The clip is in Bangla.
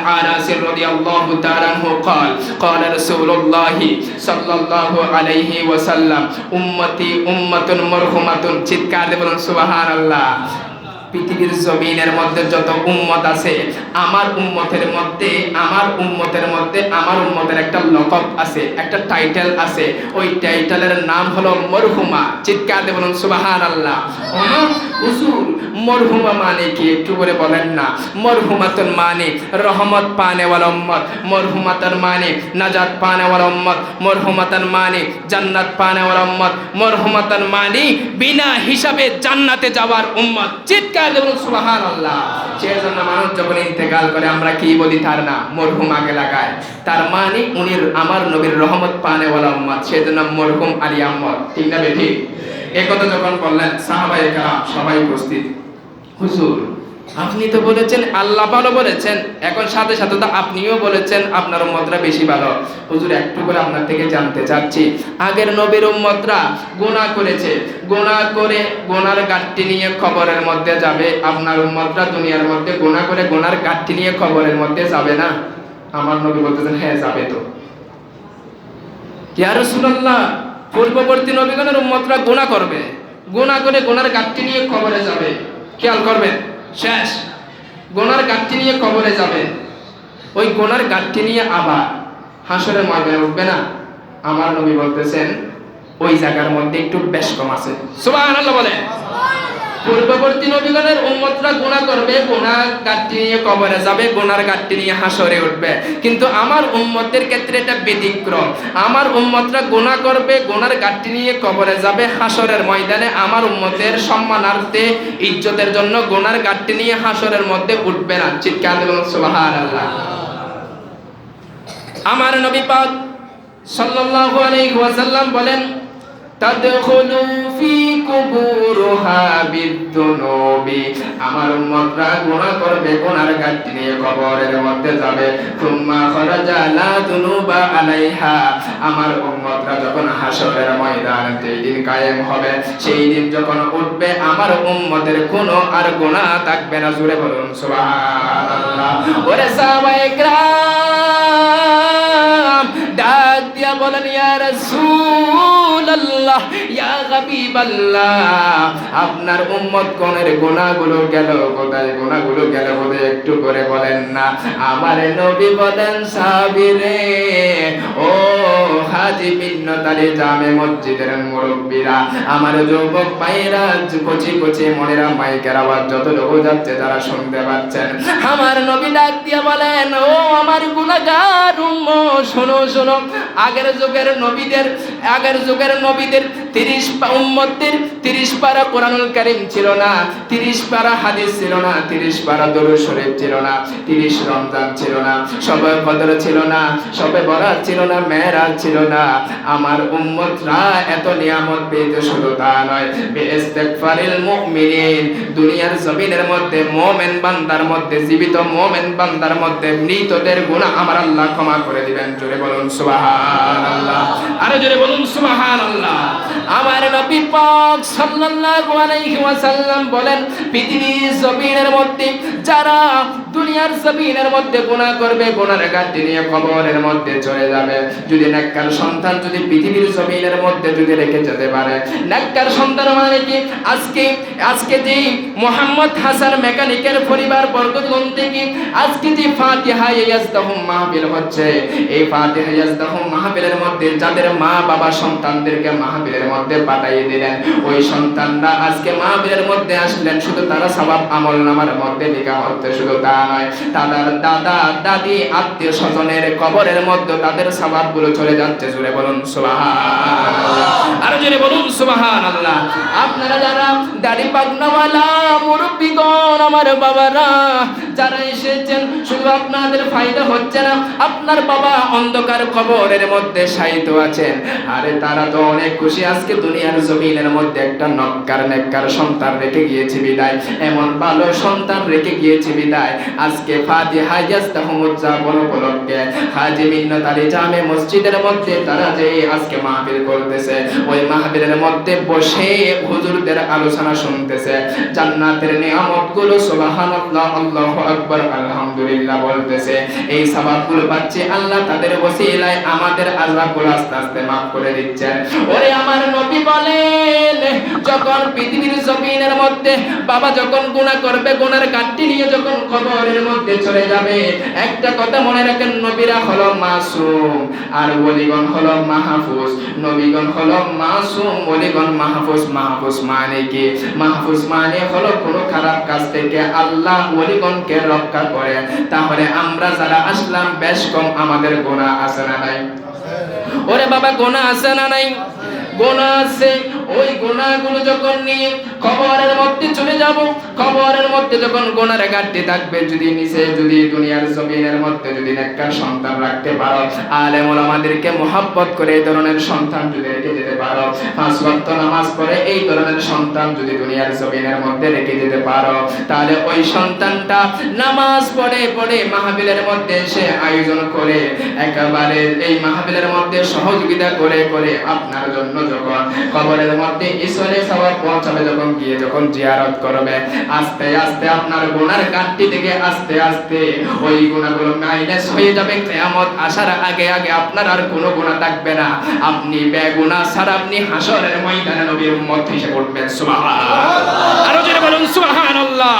أنس رضي الله تعالى عنه قال قال رسول الله صلى الله عليه وسلم أمتي أمة مرحمة চিৎকার দিয়ে বলুন সুবহানাল্লাহ পৃথিবীর জমিনের মধ্যে যত উম্মত আছে আমার উম্মতের মধ্যে আমার উম্মতের মধ্যে আমার উম্মতের একটা লকব আছে একটা টাইটেল আছে ওই টাইটেলের নাম হলো মরহুমা চিৎকার দিয়ে বলুন সুবাহান আল্লাহ হুজুর মরহুমা মানে কি? একটু করে বলেন না। মরহুমাতুন মানে রহমত পানে ওয়াল উম্মত, মরহুমাতুন মানে নাজাত পানে ওয়াল উম্মত, মরহুমাতুন মানে জান্নাত পানে ওয়াল উম্মত, মরহুমাতুন মানে বিনা হিসাবে জান্নাতে যাওয়ার উম্মত। চিৎকার দিয়ে বলুন সুবহানাল্লাহ। সেই জন্য মানুষ যখন ইন্তেকাল করে, আমরা কি বলি তার না মরহুম আগে লাগায়। তার মানে উনি আমার নবীর রহমত পানে ওয়ালা উম্মত সেই জন্য মরহুম আলী আহমদ। ঠিক না বেঠিক? কথা যখন বললেন সাহাবায়ে কারাম, সবাই উপস্থিত। হুজুর, আপনি তো বলেছেন, আল্লাহ ভালো বলেছেন। এখন সাথে সাথে তো আপনিও বলেছেন, আপনার উম্মতরা বেশি ভালো। হুজুর, একটু করে আপনার থেকে জানতে চাচ্ছি। আগের নবীর উম্মতরা গুনাহ করেছে। গুনাহ করে গুনার গাঠটি নিয়ে খবরের মধ্যে যাবে। আপনার উম্মতরা দুনিয়ার মধ্যে গুনাহ করে গুনার গাঠটি নিয়ে খবরের মধ্যে যাবে না? আমার নবী বলতেছেন হ্যাঁ যাবে তো। ইয়া রাসূলুল্লাহ, পূর্ববর্তী নবীগণের উম্মতরা গুনাহ করবে। গুনাহ করে গুনার গাঠটি নিয়ে কবরে যাবে। খেয়াল করবেন, শেষ। গোনার গাঠটি নিয়ে কবরে যাবে ওই গোনার গাঠটি নিয়ে আবার হাসরের ময়দানে উঠবে না? আমার নবী বলতেছেন, ওই জায়গার মধ্যে একটু বেশ কম আছে। সুবহানাল্লাহ বলে পূর্ববর্তী নবীগণের উম্মতরা গুনাহ করবে গুনাহ গাঠটি নিয়ে কবরে যাবে গুনার গাঠটি নিয়ে হাসরে উঠবে। কিন্তু আমার উম্মতের ক্ষেত্রে এটা ব্যতিক্রম। আমার উম্মতরা গুনাহ করবে গুনার গাঠটি নিয়ে কবরে যাবে, হাসরের ময়দানে আমার উম্মতের সম্মানার্থে, ইজ্জতের জন্য গুনার গাঠটি নিয়ে হাসরের মধ্যে উঠবে না। চিৎকার দেবেন, সুবহানাল্লাহ। আমার নবী পাক সাল্লাল্লাহু আলাইহি ওয়াসাল্লাম বলেন তাদখুলু ফি কুবুরহা বিদ্দুনুবি আমার উম্মতরা গুনাহ করবে গুনার গাঠটি নিয়ে কবরের মধ্যে যাবে তুম্মা খরাজা লা দুনুবা আলাইহা আমার উম্মতরা যখন হাসরের ময়দান যেই দিন কায়েম হবে সেই দিন যখন উঠবে আমার উম্মতের কোনো আর গুনাহ থাকবে না জুড়ে বলুন সুবহানাল্লাহ ওরে সাহাবায়ে کرام ডাক দিয়া বলেন, ইয়া রাসূলুল্লাহ, ইয়া হাবিবাল্লাহ, আপনার উম্মত কোনের গুনাহগুলো গেল কোথায়? গুনাহগুলো গেল বোধহয় একটু করে বলেন না। আমার নবী বলেন সাবিরে ও হাজি মিন্নতারি জামে মসজিদের মুরব্বীরা, আমার যুবক ভাইরা কচি কচি মনেরা মাইকের আওয়াজ যত লোক যাচ্ছে তারা শুনতে পাচ্ছেন। আমার নবী ডাক দিয়া বলেন, ও আমার গুনাহগার উম্মত শোনো শোনো। আগের যুগের নবীদের, আগের যুগের নবীদের তিরিশ উম্মতের তিরিশ পারা কোরআনুল ছিল না, তিরিশ পারা হাদিস ছিল না, তিরিশ পারা দরুদ শরীফ ছিল না, তিরিশ রমজান ছিল না, সবে ছিল না, সবে বরাত ছিল না ছিল না। আমার উম্মতরা এত নিয়ামত পেয়েছে, শুধু তা নয়। বেইস্তেগফারিল মুমিনিন। দুনিয়ার জমিনের মধ্যে মুমিন বান্দার মধ্যে জীবিত মুমিন বান্দার মধ্যে মৃতদের গুনাহ আমার আল্লাহ ক্ষমা করে দিবেন। জোরে বলুন, সুবহানাল্লাহ। আরে জোরে বলুন, সুবহানাল্লাহ। আমার নবী পাক সাল্লাল্লাহু আলাইহি ওয়াসাল্লাম বলেন, পৃথিবীর জমিনের মধ্যে যারা দুনিয়ার জমিনের মধ্যে গুনাহ করবে গুনার গাঠটি নিয়ে কবরের মধ্যে চলে যাবে। যদি নেককার সন্তান যদি পৃথিবীর জমিনের মধ্যে যদি রেখে যেতে পারে, নেককার সন্তান মানে কি? আজকে আজকে যে মোহাম্মদ হাসান মেকানিকের পরিবার বর্গগণ থেকে আজকে যে ফাতিহা ইয়াজদাহুম মাহফিল হচ্ছে এই ফাতিহা ইয়াজদাহুম মাহফিলের মধ্যে যাদের মা বাবা সন্তানদেরকে মাহফিলের মধ্যে পাঠিয়ে দিলেন, ওই সন্তানরা আজকে মাহফিলের মধ্যে আসলেন। শুধু তারা সবাব আমল নামার মধ্যে লেখা হচ্ছে, শুধু তা নয়, তাদের দাদা, দাদি, আত্মীয় স্বজনের কবরের মধ্যে তাদের সবাবগুলো চলে যাচ্ছে। জুড়ে বলুন, সুবহানাল্লাহ। আরও জোরে বলুন, সুবহানাল্লাহ। আপনারা যারা দাড়ি পাগনাওয়ালা মুরব্বিগণ, আমার বাবারা যারা এসেছেন, শুধু আপনাদের ফায়দা হচ্ছে না, আপনার বাবা অন্ধকার কবরের মধ্যে শায়িত আছেন। আরে তারা তো অনেক খুশি, আজকে দুনিয়ার জমিনের মধ্যে একটা নক্কার নেককার সন্তান রেখে গিয়েছে বিদায়। এমন ভালো সন্তান রেখে গিয়েছে বিদায়। আজকে ফাতিহা ইয়াস্তাহুম উদযাপন উপলক্ষে হাজি মিন্নাত আলী জামে মসজিদের মধ্যে তারা যে আজকে মাহফিল করতেছে, ওই মাহফিলের মধ্যে বসে হুজুরদের আলোচনা শুনতেছে। জান্নাতের নিয়ামতগুলো সুবহানাল্লাহ, আল্লাহু আকবার, আলহামদুলিল্লাহ বলতেছে। এই সওয়াবগুলো পাচ্ছে আল্লাহ তাদের আমাদের আস্তে আস্তে মাফ করে দিচ্ছেন। ওরে আমার নবী বলেন, যখন পৃথিবীর জমিনের মধ্যে বাবা যখন করবে নিয়ে যখন মধ্যে চলে যাবে, একটা কথা মনে রাখেন, নবীরা হলো মাসুম, আর ওলিগণ হলো মাহফুজ। নবীগণ হলো মাসুম, ওলিগণ মাহফুজ মাহফুজ মানে কি? মাহফুজ মানে হলো কোনো খারাপ কাজ থেকে আল্লাহ ওলিগণকে রক্ষা করে। তাহলে আমরা যারা আসলাম বেশ কম আমাদের গোনা আছে না নাই? ওরে বাবা গোনা আছে না নাই? গোনা আছে। ওই গোনাগুলো যখন নিয়ে কবরের মধ্যে চলে যাব, কবরের মধ্যে যখন গোনার ঘাটতি থাকবে, যদি নিচে, যদি দুনিয়ার জমিনের মধ্যে যদি একটা সন্তান রাখতে পারো আলেম ওলামাদেরকে মোহাব্বত করে এই ধরনের সন্তান যদি রেখে যেতে পারো, পাঁচ ওয়াক্ত নামাজ পড়ে এই ধরনের সন্তান যদি দুনিয়ার জমিনের মধ্যে রেখে যেতে পারো, তাহলে ওই সন্তানটা নামাজ পড়ে পড়ে মাহবিলের মধ্যে সে আয়োজন করে, একেবারে এই মাহবিলের মধ্যে সহযোগিতা করে করে আপনার জন্য যখন কবরের মধ্যে ঈশ্বরে সবার পৌঁছাবে যখন গিয়ে যখন জিয়ারত করবে, আস্তে আস্তে আপনার গুণার কাটটি থেকে আস্তে আস্তে ওই গুণাগুলো মাইনাস হয়ে যাবে। কেয়ামত আসার আগে আগে আপনার আর কোনো গুণা থাকবে না। আপনি বেগুনা ছাড়া আপনি হাসরের ময়দানে নবীর উম্মত হিসেবে উঠবেন। সুবহানাল্লাহ। আরও জোরে বলুন, সুবহানাল্লাহ।